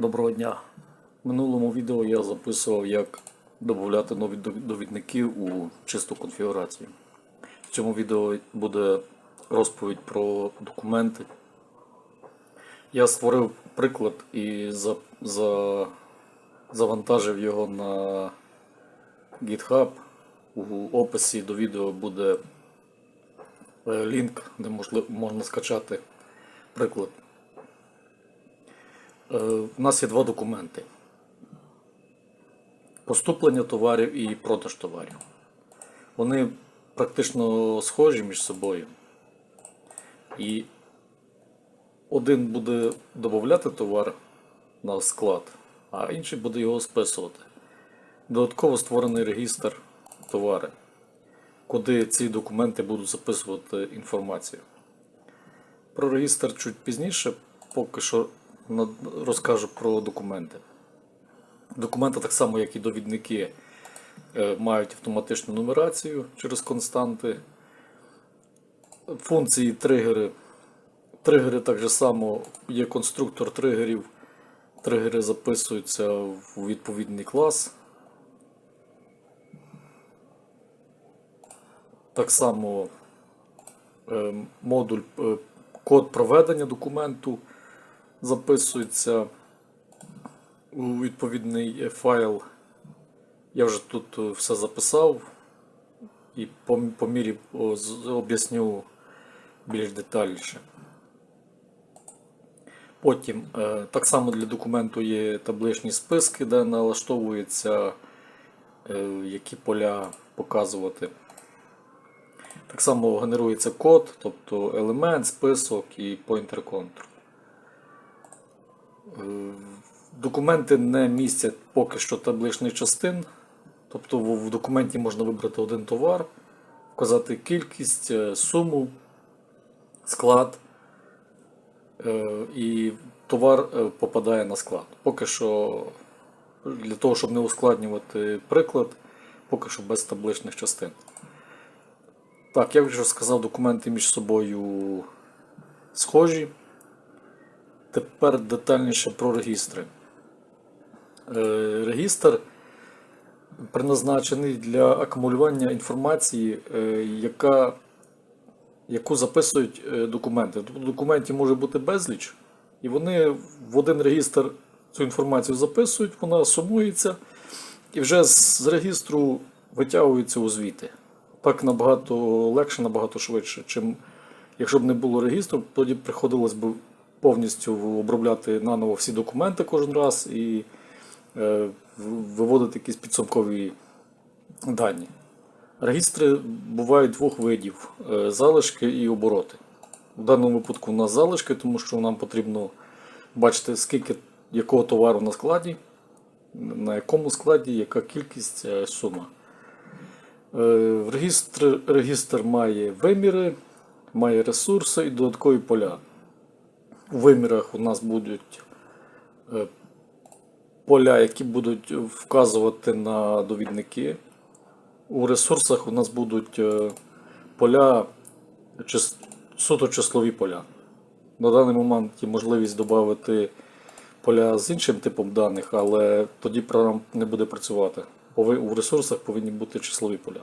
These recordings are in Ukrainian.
Доброго дня. В минулому відео я записував, як додати нові дов- довідники у чисту конфігурацію. В цьому відео буде розповідь про документи. Я створив приклад і за, за, завантажив його на GitHub. У описі до відео буде е, лінк, де можна скачати приклад. Е, У нас є два документи: поступлення товарів і продаж товарів. Вони практично схожі між собою. І один буде додати товар на склад, а інший буде його списувати. Додатково створений регістр товари, куди ці документи будуть записувати інформацію. Про регістр чуть пізніше, поки що розкажу про документи. Документи, так само як і довідники, е, мають автоматичну нумерацію через константи. Функції тригери. Тригери так само є конструктор тригерів. Тригери записуються у відповідний клас. Так само е, модуль, е, код проведення документу записується у відповідний е, файл. Я вже тут е, все записав і по, по мірі об'ясню більш детальніше. Потім е, так само для документу є табличні списки, де налаштовується, які поля показувати. Так само генерується код, тобто елемент, список і pointer control. Е, Документи не містять поки що табличних частин. Тобто в документі можна вибрати один товар, вказати кількість, е, суму, склад, е, і товар попадає на склад. Поки що, для того, щоб не ускладнювати приклад, поки що без табличних частин. Так, як вже сказав, документи між собою схожі. Тепер детальніше про регістри. Е, Регістр призначений для акумулювання інформації, е, яка, яку записують е, документи. Тобто документів може бути безліч, і вони в один регістр цю інформацію записують, вона сумується, і вже з регістру витягуються у звіти. Так набагато легше, набагато швидше, чим якщо б не було регістру, тоді приходилось б повністю обробляти наново всі документи кожен раз і е, виводити якісь підсумкові дані. Регістри бувають двох видів: е, залишки і обороти. В даному випадку у нас залишки, тому що нам потрібно бачити, скільки якого товару на складі, на якому складі, яка кількість е, сума. Регістр, регістр має виміри, має ресурси і додаткові поля. У вимірах у нас будуть е, поля, які будуть вказувати на довідники. У ресурсах у нас будуть е, поля, суто числові поля. На даний момент є можливість додати поля з іншим типом даних, але тоді програма не буде працювати. У ресурсах повинні бути числові поля.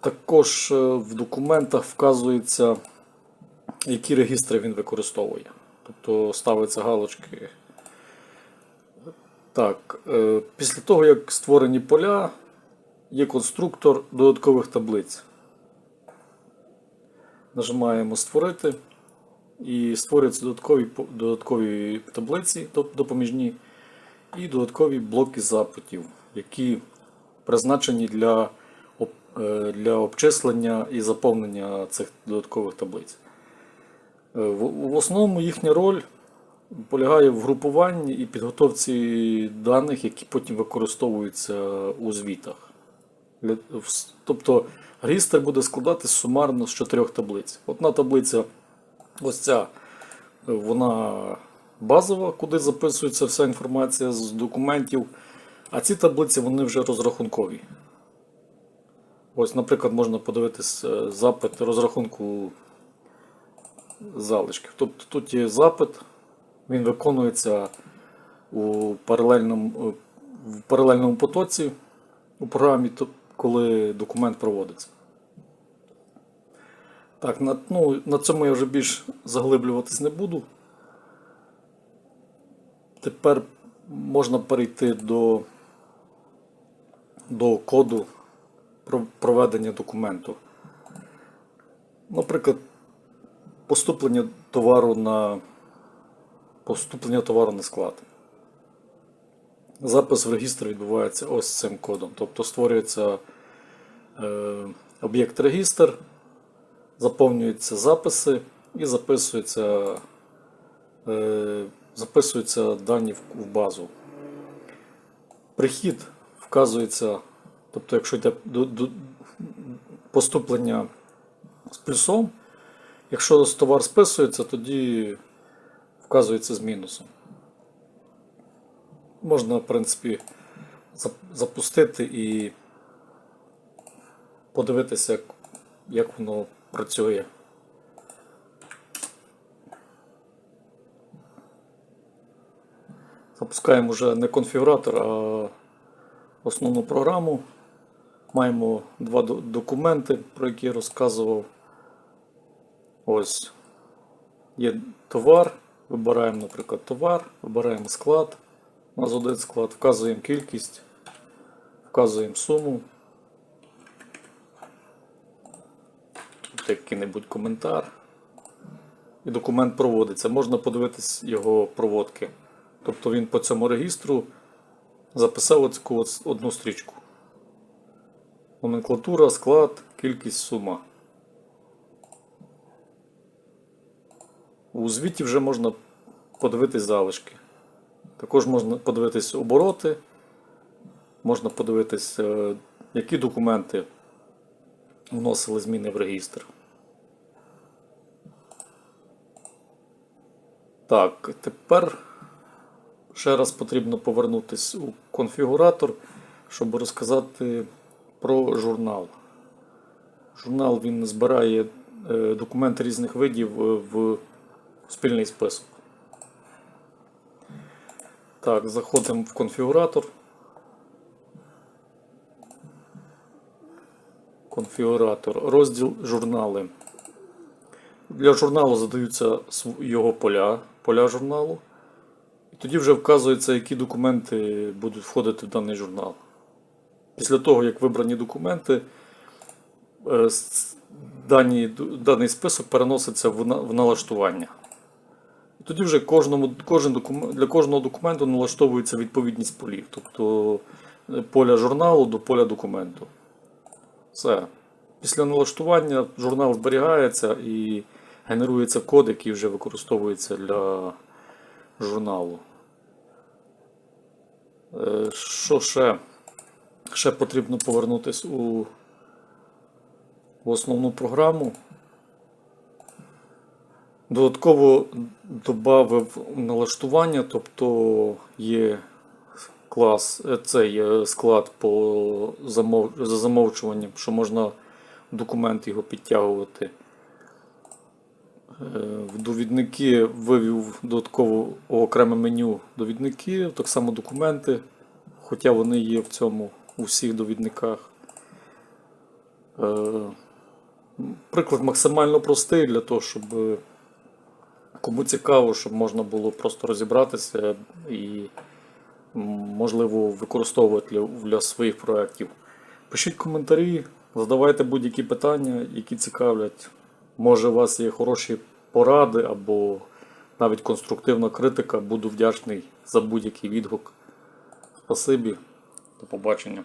Також е, в документах вказується, які регістри він використовує. Тобто ставиться галочки. Так, е, після того, як створені поля, є конструктор додаткових таблиць. Нажимаємо Створити і створюються додаткові, додаткові таблиці допоміжні і додаткові блоки запитів, які призначені для, е, для обчислення і заповнення цих додаткових таблиць. Е, В, основному їхня роль полягає в групуванні і підготовці даних, які потім використовуються у звітах. Тобто регістр буде складатися сумарно з чотирьох таблиць. Одна таблиця, ось ця, е, вона базова, куди записується вся інформація з документів. А ці таблиці вони вже розрахункові. Ось, наприклад, можна подивитись е, запит розрахунку залишків. Тобто тут є запит Він виконується у паралельному, в паралельному потоці у програмі, коли документ проводиться. Так, на, ну, на цьому я вже більш заглиблюватись не буду. Тепер можна перейти до, до коду про- проведення документу. Наприклад, поступлення товару на поступлення товару на склад. Запис в регістр відбувається ось цим кодом. Тобто створюється е, об'єкт регістр, заповнюються записи і записуються, е, записуються дані в, в базу. Прихід вказується, тобто, якщо йде до, до, поступлення з плюсом, якщо товар списується, тоді вказується з мінусом. Можна, в принципі, запустити і подивитися, як, воно працює. Запускаємо вже не конфігуратор, а основну програму. Маємо два документи, про які я розказував. Ось є товар, вибираємо, наприклад, товар, вибираємо склад. У нас один склад, вказуємо кількість, вказуємо суму. Який-небудь коментар. І документ проводиться. Можна подивитись його проводки. Тобто він по цьому регістру записав от одну стрічку. Номенклатура, склад, кількість, сума. У звіті вже можна подивитись залишки. Також можна подивитись обороти, можна подивитись, е, які документи вносили зміни в регістр. Так, тепер ще раз потрібно повернутися у конфігуратор, щоб розказати про журнал. Журнал він збирає е, документи різних видів е, в спільний список. Так, заходимо в конфігуратор. Конфігуратор. Розділ журнали. Для журналу задаються його поля, поля журналу. І тоді вже вказується, які документи будуть входити в даний журнал. Після того, як вибрані документи, е, даний список переноситься в налаштування. І тоді вже кожному, кожен документ, для кожного документу налаштовується відповідність полів, тобто е, поля журналу до поля документу. Все. Після налаштування журнал зберігається і генерується код, який вже використовується для журналу. Е, Що ще? Ще потрібно повернутися у, в основну програму. Додатково додав налаштування, тобто є клас, е, цей е, склад по замов, за замовчуванням, що можна документ його підтягувати. Е, В довідники вивів додатково окреме меню довідники, так само документи, хоча вони є в цьому у всіх довідниках. Приклад максимально простий для того, щоб кому цікаво, щоб можна було просто розібратися і, можливо, використовувати для, своїх проєктів. Пишіть коментарі, задавайте будь-які питання, які цікавлять. Може, у вас є хороші поради або навіть конструктивна критика. Буду вдячний за будь-який відгук. Спасибі, до побачення.